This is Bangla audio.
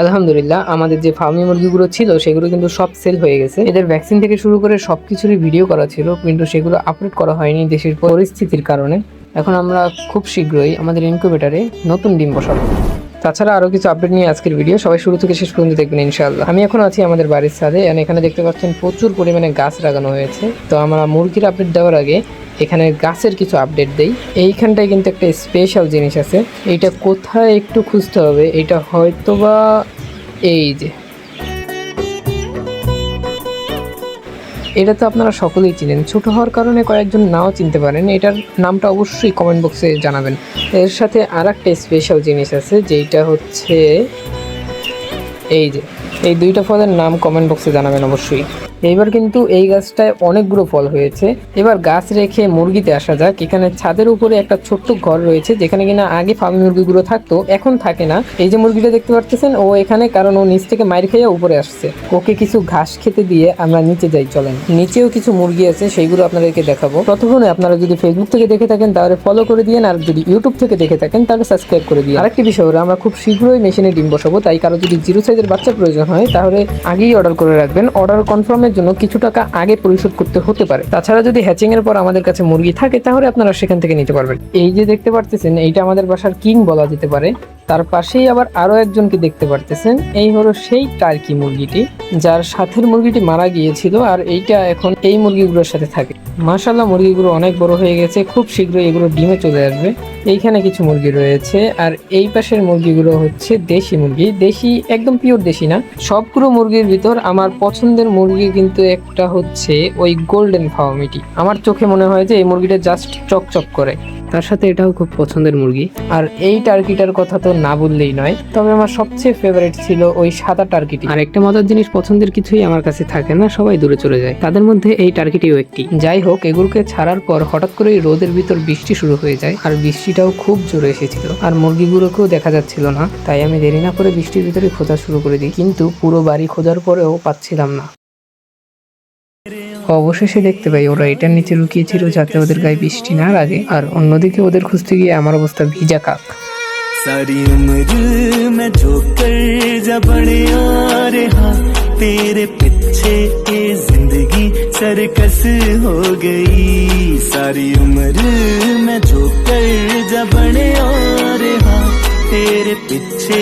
আলহামদুলিল্লাহ, আমাদের যে ফার্মি মুরগিগুলো ছিল, সেগুলো কিন্তু সব সেল হয়ে গেছে। এদের ভ্যাকসিন থেকে শুরু করে সব কিছুরই ভিডিও করা ছিল, কিন্তু সেগুলো আপলোড করা হয়নি দেশের পরিস্থিতির কারণে। এখন আমরা খুব শীঘ্রই আমাদের ইনকিউবেটারে নতুন ডিম বসাবো। তাছাড়া আরও কিছু আপডেট নিয়ে আজকের ভিডিও সবাই শুরু থেকে শেষ পর্যন্ত দেখবেন, ইনশাআল্লাহ। আমি এখন আছি আমাদের বাড়ির ছাদে এখানে দেখতে পাচ্ছেন প্রচুর পরিমাণে গাছ লাগানো হয়েছে। তো আমরা মুরগির আপডেট দেওয়ার আগে এখানে গাছের কিছু আপডেট দেই। এইখানটায় কিন্তু একটা স্পেশাল জিনিস আছে। এইটা কোথায় একটু খুঁজতে হবে। এটা হয়তোবা এই যে। এটা তো আপনারা সকলেই চিনেন। ছোট হওয়ার কারণে কয়েকজন নাও চিনতে পারেন। এটার নামটা অবশ্যই কমেন্ট বক্সে জানাবেন। এর সাথে আর একটা স্পেশাল জিনিস আছে যেটা হচ্ছে এই যে। এই দুইটা ফলের নাম কমেন্ট বক্সে জানাবেন অবশ্যই। এইবার কিন্তু এই গাছটায় অনেকগুলো ফল হয়েছে। এবার গাছ রেখে মুরগিতে আসা যাক। এখানে ছাদের উপরে একটা ছোট্ট ঘর রয়েছে, যেখানে কিনা আগে ফার্মি মুরগিগুলো থাকতো, এখন থাকে না। এই যে মুরগিটা দেখতে পাচ্ছেন ও এখানে কারণ ও নিচ থেকে মাইর খাইয়া উপরে আসছে। ওকে কিছু ঘাস খেতে দিয়ে আমরা নিচে যাই, চলেন। নিচেও কিছু মুরগি আছে, সেইগুলো আপনাদেরকে দেখাবো। ততক্ষণে আপনারা যদি ফেসবুক থেকে দেখে থাকেন, তাহলে ফলো করে দিয়েন, আর যদি ইউটিউব থেকে দেখে থাকেন, তাহলে সাবস্ক্রাইব করে দিন আরেকটি বিষয় হলো, আমরা খুব শীঘ্রই মেশিনে ডিম বসাবো, তাই কারও যদি জিরো সাইজের বাচ্চা প্রয়োজন হয়, তাহলে আগেই অর্ডার করে রাখবেন। অর্ডার কনফার্মের জন্য কিছু টাকা আগে পরিশোধ করতে হতে পারে। তাছাড়া যদি হ্যাচিং এর পর আমাদের কাছে মুরগি থাকে, তাহলে আপনারা সেখান থেকে নিতে পারবেন। এই যে দেখতে পারতেছেন, এইটা আমাদের বাসার কিং বলা যেতে পারে। তার পাশেই আবার আরও একজনকে দেখতে পারতেছেন। এই হলো সেই টার্কি মুরগিটি, যার সাথের মুরগিটি মারা গিয়েছিল আর এইটা এখন এই মুরগিগুলোর সাথে থাকে। মাশাল্লাহ মুরগিগুলো অনেক বড় হয়ে গেছে। খুব শীঘ্রই এগুলো ডিমে চলে আসবে। এইখানে কিছু মুরগি রয়েছে। আর এই পাশের মুরগিগুলো হচ্ছে দেশি মুরগি। দেশি, একদম পিওর দেশি না। সবগুলো মুরগির ভিতর আমার পছন্দের মুরগি কিন্তু একটা হচ্ছে ওই গোল্ডেন ফাওয়ামিটি আমার চোখে মনে হয় যে এই মুরগিটা জাস্ট চকচক করে। তার সাথে এটাও খুব পছন্দের মুরগি। আর এই টার্কিটার কথা তো না বললেই নয় তবে আমার সবচেয়ে ফেভারিট ছিল ওই সাদা টার্কিটি। আর একটা মজার জিনিস পছন্দের কিছুই আমার কাছে থাকে না সবাই দূরে চলে যায়। তাদের মধ্যে এই টার্কিটিও একটি। যাই হোক এগুলোকে ছাড়ার পর হঠাৎ করে রোদের ভিতর বৃষ্টি শুরু হয়ে যায় আর বৃষ্টিটাও খুব জোরে এসেছিল। আর মুরগিগুলোকেও দেখা যাচ্ছিল না তাই আমি দেরি না করে বৃষ্টির ভিতরে খোঁজা শুরু করে দিই। কিন্তু পুরো বাড়ি খোঁজার পরেও পাচ্ছিলাম না। অবশেষে দেখতে পাই ওরা এটার নিচে লুকিয়েছিল যাতে ওদের গায়ে বৃষ্টি না লাগে আর অন্যদিকে ওদের খুঁজতে গিয়ে আমার অবস্থা ভিজা কাক सारी उम्र मैं जो कर जा बड़े रहा तेरे पीछे ये जिंदगी सरकस हो गई सारी उम्र मैं जो कर जा बड़े रहा तेरे पीछे